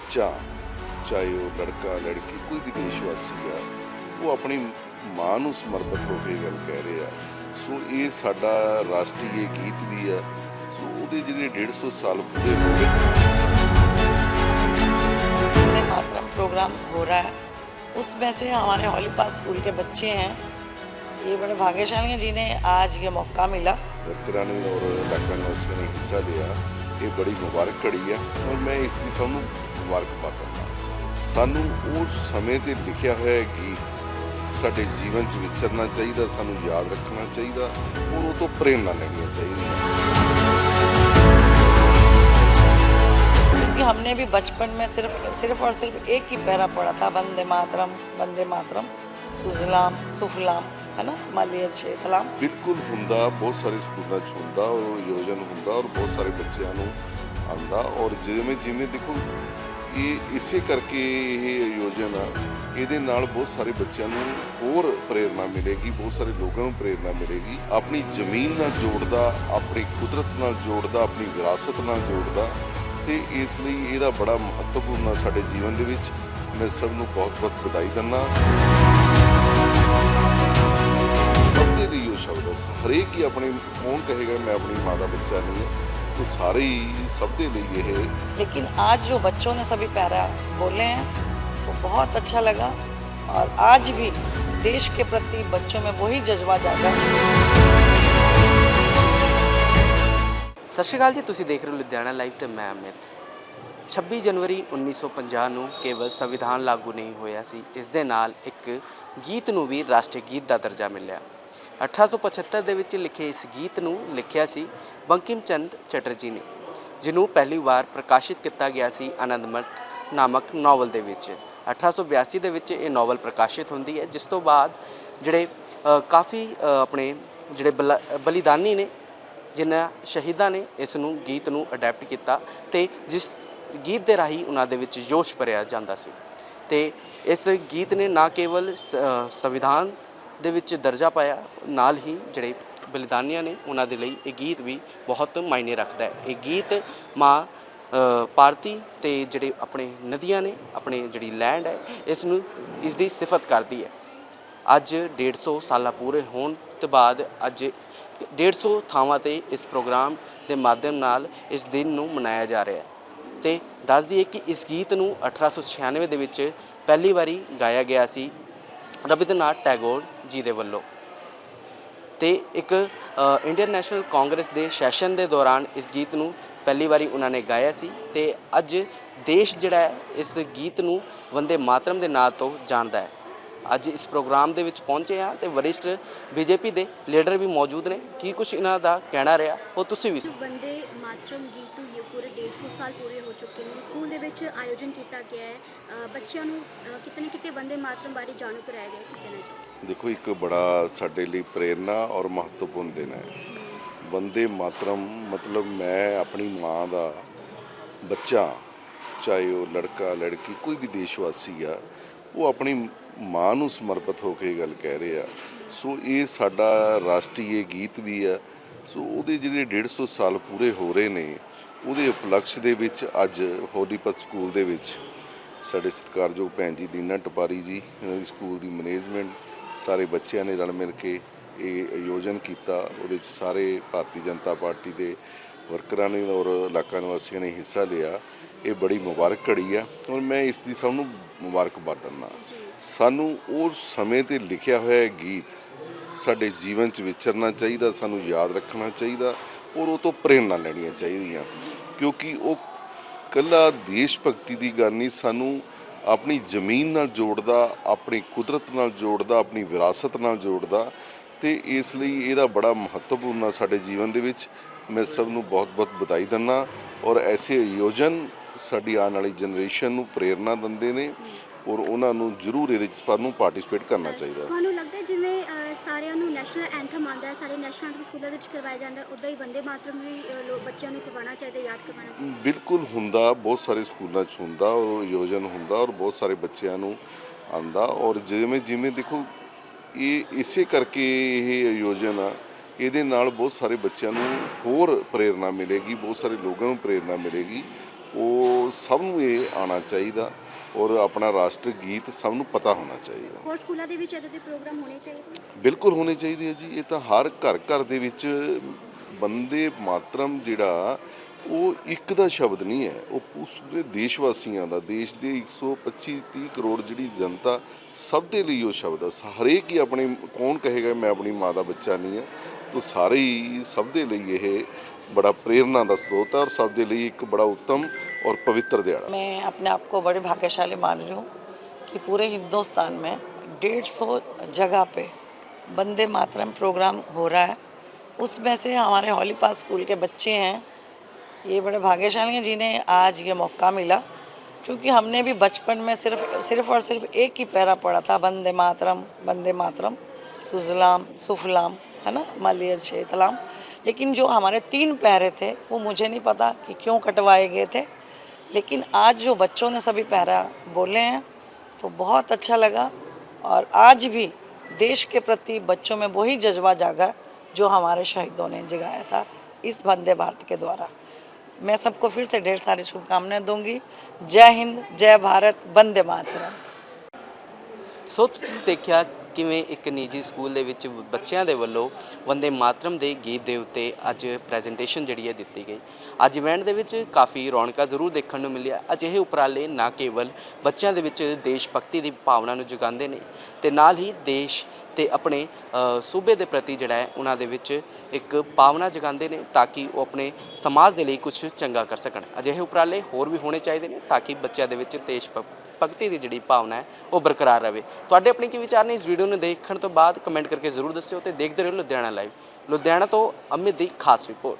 ਬੱਚਾ ਚਾਹੇ ਉਹ ਲੜਕਾ ਲੜਕੀ ਕੋਈ ਵੀ ਦੇਸ਼ ਵਾਸੀ ਆ ਉਹ ਆਪਣੀ ਮਾਂ ਨੂੰ ਸਮਰਪਿਤ ਹੋ ਕੇ ਗੱਲ ਕਹਿ ਰਹੇ ਆ ਸੋ ਇਹ ਸਾਡਾ ਰਾਸ਼ਟਰੀ ਗੀਤ ਵੀ ਆ ਸੋ ਉਹਦੇ ਜਿਹੜੇ 150 ਸਾਲ ਪੂਰੇ ਹੋ ਗਏ वंदे मातरम प्रोग्राम हो रहा है उसमें से हमारे हॉलीपास स्कूल के बच्चे हैं ये बड़े भाग्यशाली हैं जिन्हें आज ये मौका मिला ਵਰਕਰਾਂ ਨੇ ਔਰ ਇਲਾਕਾ ਨਿਵਾਸੀਆਂ ਨੇ ਹਿੱਸਾ ਲਿਆ ਇਹ ਬੜੀ ਮੁਬਾਰਕ ਘੜੀ ਆ ਔਰ ਮੈਂ ਇਸ ਦੀ ਸਭ ਨੂੰ ਮੁਬਾਰਕਬਾਦ ਦਿੰਦਾ ਸਾਨੂੰ ਉਹ ਸਮੇਂ ਤੇ ਲਿਖਿਆ ਹੋਇਆ ਗੀਤ ਸਾਡੇ ਜੀਵਨ 'ਚ ਵਿਚਰਨਾ ਚਾਹੀਦਾ ਸਾਨੂੰ ਯਾਦ ਰੱਖਣਾ ਚਾਹੀਦਾ ਔਰ ਉਹ ਤੋਂ ਪ੍ਰੇਰਨਾ ਲੈਣੀ ਚਾਹੀਦੀ क्योंकि हमने भी बचपन में सिर्फ सिर्फ और सिर्फ एक ही पैरा पढ़ा था वंदे मातरम वंदे मातरम सुजलाम सुफलाम ਹਨਾ? ਮਾਲੀਆ ਸ਼ੇਖ ਕਲਾਮ। ਬਿਲਕੁਲ ਹੁੰਦਾ, ਬਹੁਤ ਸਾਰੇ ਸਕੂਲਾਂ 'ਚ ਹੁੰਦਾ ਔਰ ਯੋਜਨ ਹੁੰਦਾ ਔਰ ਬਹੁਤ ਸਾਰੇ ਬੱਚਿਆਂ ਨੂੰ ਆਉਂਦਾ। ਔਰ ਜਿਵੇਂ ਜਿਵੇਂ ਦੇਖੋ, ਇਹ ਇਸੇ ਕਰਕੇ ਇਹ ਯੋਜਨ ਆ ਇਹਦੇ ਨਾਲ ਬਹੁਤ ਸਾਰੇ ਬੱਚਿਆਂ ਨੂੰ ਹੋਰ ਪ੍ਰੇਰਣਾ ਮਿਲੇਗੀ, ਬਹੁਤ ਸਾਰੇ ਲੋਕਾਂ ਨੂੰ ਪ੍ਰੇਰਣਾ ਮਿਲੇਗੀ। ਆਪਣੀ ਜ਼ਮੀਨ ਨਾਲ ਜੋੜਦਾ, ਆਪਣੀ ਕੁਦਰਤ ਨਾਲ ਜੋੜਦਾ, ਆਪਣੀ ਵਿਰਾਸਤ ਨਾਲ ਜੋੜਦਾ। ਤੇ ਇਸ ਲਈ ਇਹਦਾ ਬੜਾ ਮਹੱਤਵਪੂਰਨ ਆ ਸਾਡੇ ਜੀਵਨ ਦੇ ਵਿੱਚ। ਮੈਂ ਸਭ ਨੂੰ ਬਹੁਤ-ਬਹੁਤ ਵਧਾਈ ਦਿੰਦਾ। ਸ਼ਬਦ ਹੈ ਹਰੇਕ ਹੀ ਆਪਣੀ ਕੌਣ ਕਹੇਗਾ ਮੈਂ ਆਪਣੀ ਮਾਂ ਦਾ ਬੱਚਾ ਨਹੀਂ ਹਾਂ ਉਹ ਸਾਰੇ ਹੀ ਸਭ ਦੇ ਲਈ ਇਹ लेकिन आज जो बच्चों ने सभी पैरा बोले हैं तो बहुत अच्छा लगा और आज भी देश के प्रति बच्चों में वही जज्बा जागा ਸਤਿ ਸ਼੍ਰੀ ਅਕਾਲ ਜੀ ਤੁਸੀਂ ਦੇਖ ਰਹੇ ਹੋ ਲੁਧਿਆਣਾ ਲਾਈਵ ਤੇ ਮੈਂ ਅਮਿਤ 26 ਜਨਵਰੀ 1950 ਨੂੰ ਕੇਵਲ ਸੰਵਿਧਾਨ ਲਾਗੂ ਨਹੀਂ ਹੋਇਆ ਸੀ ਇਸ ਦੇ ਨਾਲ ਇੱਕ ਗੀਤ ਨੂੰ ਵੀ ਰਾਸ਼ਟਰੀ ਗੀਤ ਦਾ ਦਰਜਾ ਮਿਲਿਆ 1875 ਦੇ ਵਿੱਚ ਲਿਖੇ ਇਸ ਗੀਤ ਨੂੰ ਲਿਖਿਆ ਸੀ ਬੰਕਿਮ ਚੰਦ ਚਟਰਜੀ ਨੇ, ਜਿਹਨੂੰ ਪਹਿਲੀ ਵਾਰ ਪ੍ਰਕਾਸ਼ਿਤ ਕੀਤਾ ਗਿਆ ਸੀ ਆਨੰਦਮਠ ਨਾਮਕ ਨਾਵਲ ਦੇ ਵਿੱਚ। 1882 ਦੇ ਵਿੱਚ ਇਹ ਨਾਵਲ ਪ੍ਰਕਾਸ਼ਿਤ ਹੁੰਦੀ ਹੈ, ਜਿਸ ਤੋਂ ਬਾਅਦ ਜਿਹੜੇ ਕਾਫੀ ਆਪਣੇ ਜਿਹੜੇ ਬਲਾ- ਬਲੀਦਾਨੀ ਨੇ, ਜਿਨ੍ਹਾਂ ਸ਼ਹੀਦਾਂ ਨੇ ਇਸ ਨੂੰ, ਗੀਤ ਨੂੰ ਅਡੈਪਟ ਕੀਤਾ ਤੇ ਜਿਸ ਗੀਤ ਦੇ ਰਾਹੀਂ ਉਹਨਾਂ ਦੇ ਵਿੱਚ ਜੋਸ਼ ਭਰਿਆ ਜਾਂਦਾ ਸੀ। ਤੇ ਇਸ ਗੀਤ ਨੇ ਨਾ ਕੇਵਲ ਸੰਵਿਧਾਨ ਦੇ ਵਿੱਚ ਦਰਜਾ ਪਾਇਆ। ਨਾਲ ਹੀ ਜਿਹੜੇ ਬਲੀਦਾਨੀਆਂ ਨੇ, ਉਹਨਾਂ ਦੇ ਲਈ ਇਹ ਗੀਤ ਵੀ ਬਹੁਤ ਮਾਇਨੇ ਰੱਖਦਾ ਹੈ। ਇਹ ਗੀਤ ਮਾਂ ਭਾਰਤੀ ਤੇ ਜਿਹੜੇ ਆਪਣੇ ਨਦੀਆਂ ਨੇ, ਆਪਣੇ ਜਿਹੜੀ ਲੈਂਡ ਹੈ, ਇਸ ਨੂੰ, ਇਸ ਦੀ ਸਿਫਤ ਕਰਦੀ ਹੈ। ਅੱਜ 150 ਸਾਲਾਂ ਪੂਰੇ ਹੋਣ ਤੋਂ ਬਾਅਦ ਅੱਜ 150 ਥਾਵਾਂ ਤੇ ਇਸ ਪ੍ਰੋਗਰਾਮ ਦੇ ਮਾਧਿਅਮ ਨਾਲ ਇਸ ਦਿਨ ਨੂੰ ਮਨਾਇਆ ਜਾ ਰਿਹਾ ਹੈ। ਤੇ ਦੱਸ ਦਈਏ ਕਿ ਇਸ ਗੀਤ ਨੂੰ 1896 ਦੇ ਵਿੱਚ ਪਹਿਲੀ ਵਾਰੀ ਗਾਇਆ ਗਿਆ ਸੀ। ਰਵਿੰਦਰਨਾਥ ਟੈਗੋਰ ਜੀ ਦੇ ਵੱਲੋਂ। ਤੇ ਇੱਕ ਇੰਡੀਅਨ ਨੈਸ਼ਨਲ ਕਾਂਗਰਸ ਦੇ ਸੈਸ਼ਨ ਦੇ ਦੌਰਾਨ ਇਸ ਗੀਤ ਨੂੰ ਪਹਿਲੀ ਵਾਰੀ ਉਹਨਾਂ ਨੇ ਗਾਇਆ ਸੀ ਤੇ ਅੱਜ ਦੇਸ਼ ਜਿਹੜਾ ਹੈ ਇਸ ਗੀਤ ਨੂੰ ਵੰਦੇ ਮਾਤਰਮ ਦੇ ਨਾਂ ਤੋਂ ਜਾਣਦਾ ਹੈ। ਅੱਜ ਇਸ ਪ੍ਰੋਗਰਾਮ ਦੇ ਵਿੱਚ ਪਹੁੰਚੇ ਆ ਤੇ ਵਰਿਸ਼ਟ ਬੀਜੇਪੀ ਦੇ ਲੀਡਰ ਵੀ ਮੌਜੂਦ ਨੇ। ਕੀ ਕੁਝ ਇਹਨਾਂ ਦਾ ਕਹਿਣਾ ਰਿਹਾ ਉਹ ਤੁਸੀਂ ਵੀ। ਵੰਦੇ ਮਾਤਰਮ ਗੀਤ ਨੂੰ ਇਹ ਪੂਰੇ 150 ਸਾਲ ਪੂਰੇ ਹੋ ਚੁੱਕੇ ਨੇ। ਸਕੂਲ ਦੇ ਵਿੱਚ ਆਯੋਜਨ ਕੀਤਾ ਗਿਆ ਹੈ। ਬੱਚਿਆਂ ਨੂੰ ਅ, ਕਿਤੇ ਵੰਦੇ ਮਾਤਰਮ ਬਾਰੇ ਜਾਣੂ ਕਰਾਇਆ ਗਿਆ ਕੀ ਕਹਿਣਾ ਚਾਹੋਗੇ? ਦੇਖੋ ਇੱਕ ਬੜਾ ਸਾਡੇ ਲਈ ਪ੍ਰੇਰਨਾ ਔਰ ਮਹੱਤਵਪੂਰਨ ਦਿਨ ਹੈ। ਵੰਦੇ ਮਾਤਰਮ ਮਤਲਬ ਮੈਂ ਆਪਣੀ ਮਾਂ ਦਾ ਬੱਚਾ ਚਾਹੇ ਉਹ ਲੜਕਾ ਲੜਕੀ ਕੋਈ ਵੀ ਦੇਸ਼ ਵਾਸੀ ਆ ਉਹ ਆਪਣੀ ਮਾਂ ਨੂੰ ਸਮਰਪਿਤ ਹੋ ਕੇ ਗੱਲ ਕਹਿ ਰਹੇ ਆ। ਸੋ ਇਹ ਸਾਡਾ ਰਾਸ਼ਟਰੀ ਗੀਤ ਵੀ ਆ। ਸੋ ਉਹਦੇ ਜਿਹੜੇ 150 ਸਾਲ ਪੂਰੇ ਹੋ ਰਹੇ ਨੇ, ਉਹਦੇ ਉਪਲਕਸ਼ ਦੇ ਵਿੱਚ ਅੱਜ ਹੋਲੀਪਤ ਸਕੂਲ ਦੇ ਵਿੱਚ ਸਾਡੇ ਸਤਿਕਾਰਯੋਗ ਭੈਣ ਜੀ ਲੀਨਾ ਟਪਾਰੀ ਜੀ, ਇਹਨਾਂ ਦੀ ਸਕੂਲ ਦੀ ਮੈਨੇਜਮੈਂਟ, ਸਾਰੇ ਬੱਚਿਆਂ ਨੇ ਰਲ ਮਿਲ ਕੇ ਇਹ ਆਯੋਜਨ ਕੀਤਾ। ਉਹਦੇ ਵਿੱਚ ਸਾਰੇ ਭਾਰਤੀ ਜਨਤਾ ਪਾਰਟੀ ਦੇ ਵਰਕਰਾਂ ਨੇ ਔਰ ਇਲਾਕਾ ਨਿਵਾਸੀਆਂ ਨੇ ਹਿੱਸਾ ਲਿਆ। ਇਹ ਬੜੀ ਮੁਬਾਰਕ ਘੜੀ ਆ। ਔਰ ਮੈਂ ਇਸ ਦੀ ਸਭ ਨੂੰ ਮੁਬਾਰਕਬਾਦ ਦਿੰਦਾ। ਸਾਨੂੰ ਉਹ ਸਮੇਂ ਤੇ ਲਿਖਿਆ ਹੋਇਆ ਗੀਤ ਸਾਡੇ ਜੀਵਨ 'ਚ ਵਿਚਰਨਾ ਚਾਹੀਦਾ ਸਾਨੂੰ ਯਾਦ ਰੱਖਣਾ ਚਾਹੀਦਾ ਔਰ ਉਹ ਤੋਂ ਪ੍ਰੇਰਨਾ ਲੈਣੀਆਂ ਚਾਹੀਦੀਆਂ। ਕਿਉਂਕਿ ਉਹ ਕੱਲਾ ਦੇਸ਼ ਭਗਤੀ ਦੀ ਗੱਲ ਨਹੀਂ ਸਾਨੂੰ ਆਪਣੀ ਜ਼ਮੀਨ ਨਾਲ ਜੋੜਦਾ ਆਪਣੀ ਕੁਦਰਤ ਨਾਲ ਜੋੜਦਾ ਆਪਣੀ ਵਿਰਾਸਤ ਨਾਲ ਜੋੜਦਾ ਤੇ ਇਸ ਲਈ ਇਹਦਾ ਬੜਾ ਮਹੱਤਵਪੂਰਨ ਆ ਸਾਡੇ ਜੀਵਨ ਦੇ ਵਿੱਚ। ਮੈਂ ਸਭ ਨੂੰ ਬਹੁਤ-ਬਹੁਤ ਵਧਾਈ ਦਿੰਦਾ। ਔਰ ਐਸੇ ਆਯੋਜਨ ਸਾਡੀ ਆਉਣ ਵਾਲੀ ਜਨਰੇਸ਼ਨ ਨੂੰ ਪ੍ਰੇਰਨਾ ਦਿੰਦੇ ਨੇ ਔਰ ਉਹਨਾਂ ਨੂੰ ਜ਼ਰੂਰ ਇਹਦੇ ਵਿੱਚ ਪਰ ਨੂੰ ਪਾਰਟਿਸਿਪੇਟ ਕਰਨਾ ਚਾਹੀਦਾ। ਤੁਹਾਨੂੰ ਲੱਗਦਾ ਜਿਵੇਂ ਸਾਰਿਆਂ ਨੂੰ ਨੈਸ਼ਨਲ ਐਂਥਮ ਆਉਂਦਾ ਹੈ ਸਾਰੇ ਨੈਸ਼ਨਲ ਐਂਥਮ ਸਕੂਲਾਂ ਵਿੱਚ ਕਰਵਾਇਆ ਜਾਂਦਾ ਹੈ ਉਦਾਂ ਹੀ ਵੰਦੇ ਮਾਤਰਮ ਵੀ ਬੱਚਿਆਂ ਨੂੰ ਕਰਵਾਉਣਾ ਚਾਹੀਦਾ ਯਾਦ ਕਰਵਾਉਣਾ ਚਾਹੀਦਾ ਬਿਲਕੁਲ ਹੁੰਦਾ ਬਹੁਤ ਸਾਰੇ ਸਕੂਲਾਂ 'ਚ ਹੁੰਦਾ ਔਰ ਆਯੋਜਨ ਹੁੰਦਾ ਔਰ ਬਹੁਤ ਸਾਰੇ ਬੱਚਿਆਂ ਨੂੰ ਆਂਦਾ ਔਰ ਜਿਵੇਂ ਜਿਵੇਂ ਦੇਖੋ ਇਹ ਇਸੇ ਕਰਕੇ ਇਹ ਆਯੋਜਨ ਆ ਇਹਦੇ ਨਾਲ ਬਹੁਤ ਸਾਰੇ ਬੱਚਿਆਂ ਨੂੰ ਹੋਰ ਪ੍ਰੇਰਣਾ ਮਿਲੇਗੀ ਬਹੁਤ ਸਾਰੇ ਲੋਕਾਂ ਨੂੰ ਪ੍ਰੇਰਣਾ ਮਿਲੇਗੀ। ਉਹ ਸਭ ਨੂੰ ਇਹ ਆਉਣਾ ਚਾਹੀਦਾ ਔਰ ਆਪਣਾ ਰਾਸ਼ਟਰ ਗੀਤ ਸਭ ਨੂੰ ਪਤਾ ਹੋਣਾ ਚਾਹੀਦਾ। ਹੋਰ ਸਕੂਲਾਂ ਦੇ ਵਿੱਚ ਇਦਾਂ ਦੇ ਪ੍ਰੋਗਰਾਮ ਹੋਣੇ ਚਾਹੀਦੇ ਬਿਲਕੁਲ ਹੋਣੇ ਚਾਹੀਦੇ ਆ ਜੀ। ਇਹ ਤਾਂ ਹਰ ਘਰ ਘਰ ਦੇ ਵਿੱਚ ਬੰਦੇ ਮਾਤਰਮ ਜਿਹੜਾ ਉਹ ਇੱਕ ਦਾ ਸ਼ਬਦ ਨਹੀਂ ਹੈ ਉਹ ਪੂਰੇ ਦੇਸ਼ ਵਾਸੀਆਂ ਦਾ ਦੇਸ਼ ਦੇ 125 30 ਕਰੋੜ ਜਿਹੜੀ ਜਨਤਾ ਸਭ ਦੇ ਲਈ ਉਹ ਸ਼ਬਦ ਆ ਹਰੇਕ ਹੀ ਆਪਣੇ ਕੌਣ ਕਹੇਗਾ ਮੈਂ ਆਪਣੀ ਮਾਂ ਦਾ ਬੱਚਾ ਨਹੀਂ ਹਾਂ ਤਾਂ ਸਾਰੇ ਹੀ ਸਭ ਦੇ ਲਈ ਇਹ ਬੜਾ ਪ੍ਰੇਰਨਾ ਦਾ ਸਰੋਤ ਹੈ ਔਰ ਸਭ ਦੇ ਲਈ ਇੱਕ ਬੜਾ ਉੱਤਮ ਔਰ ਪਵਿੱਤਰ ਦਿਹਾੜਾ मैं अपने आप को बड़ी भाग्यशाली मान रही हूँ कि पूरे हिंदुस्तान में डेढ़ सौ जगह पे वंदे मातरम प्रोग्राम हो रहा है उसमें से हमारे हॉली पास स्कूल के बच्चे हैं ये बड़े भाग्यशाली हैं जिन्हें आज ये मौका मिला, क्योंकि हमने भी बचपन में सिर्फ़ सिर्फ़ और सिर्फ़ एक ही पैरा पढ़ा था, वंदे मातरम वंदे मातरम, सुजलाम, सुफलाम, है ना मालियर शेतलाम लेकिन जो हमारे तीन पैरे थे, वो मुझे नहीं पता कि क्यों कटवाए गए थे। लेकिन आज जो बच्चों ने सभी पैरा बोले हैं तो बहुत अच्छा लगा। और आज भी देश के प्रति बच्चों में वही जज्बा जागा जो हमारे शहीदों ने जगाया था इस वंदे भारत के द्वारा। मैं सबको फिर से ढेर सारी शुभकामनाएं दूंगी जय हिंद जय भारत वंदे मातरम ਸੋ ਤੁਸੀਂ ਦੇਖਿਆ ਕਿਵੇਂ ਇੱਕ ਨਿੱਜੀ ਸਕੂਲ ਦੇ ਵਿੱਚ ਬੱਚਿਆਂ ਦੇ ਵੱਲੋਂ ਵੰਦੇ ਮਾਤਰਮ ਦੇ ਗੀਤ ਦੇ ਉੱਤੇ ਅੱਜ ਪ੍ਰੈਜੈਂਟੇਸ਼ਨ ਜਿਹੜੀ ਹੈ ਦਿੱਤੀ ਗਈ। ਅੱਜ ਇਵੈਂਟ ਦੇ ਵਿੱਚ ਕਾਫੀ ਰੌਣਕਾਂ ਜ਼ਰੂਰ ਦੇਖਣ ਨੂੰ ਮਿਲਿਆ। ਅਜਿਹੇ ਉਪਰਾਲੇ ਨਾ ਕੇਵਲ ਬੱਚਿਆਂ ਦੇ ਵਿੱਚ ਦੇਸ਼ ਭਗਤੀ ਦੀ ਭਾਵਨਾ ਨੂੰ ਜਗਾਉਂਦੇ ਨੇ, ਤੇ ਨਾਲ ਹੀ ਦੇਸ਼ ਤੇ ਆਪਣੇ ਸੂਬੇ ਦੇ ਪ੍ਰਤੀ ਜਿਹੜਾ ਹੈ, ਉਹਨਾਂ ਦੇ ਵਿੱਚ ਇੱਕ ਭਾਵਨਾ ਜਗਾਉਂਦੇ ਨੇ ਤਾਂ ਕਿ ਉਹ ਆਪਣੇ ਸਮਾਜ ਦੇ ਲਈ ਕੁਝ ਚੰਗਾ ਕਰ ਸਕਣ। ਅਜਿਹੇ ਉਪਰਾਲੇ ਹੋਰ ਵੀ ਹੋਣੇ ਚਾਹੀਦੇ ਨੇ ਤਾਂ ਕਿ ਬੱਚਿਆਂ ਦੇ ਵਿੱਚ ਦੇਸ਼ ਭਗ- ਭਗਤੀ ਦੀ ਜਿਹੜੀ ਭਾਵਨਾ ਹੈ, ਉਹ ਬਰਕਰਾਰ ਰਹੇ। ਤੁਹਾਡੇ ਆਪਣੇ ਕੀ ਵਿਚਾਰ ਨੇ? ਇਸ ਵੀਡੀਓ ਨੂੰ ਦੇਖਣ ਤੋਂ ਬਾਅਦ ਕਮੈਂਟ ਕਰਕੇ ਜ਼ਰੂਰ ਦੱਸਿਓ ਤੇ ਦੇਖਦੇ ਰਹੋ ਲੁਧਿਆਣਾ ਲਾਈਵ ਲੁਧਿਆਣਾ ਤੋਂ ਅਮਿਤ ਦੀ ਖਾਸ ਰਿਪੋਰਟ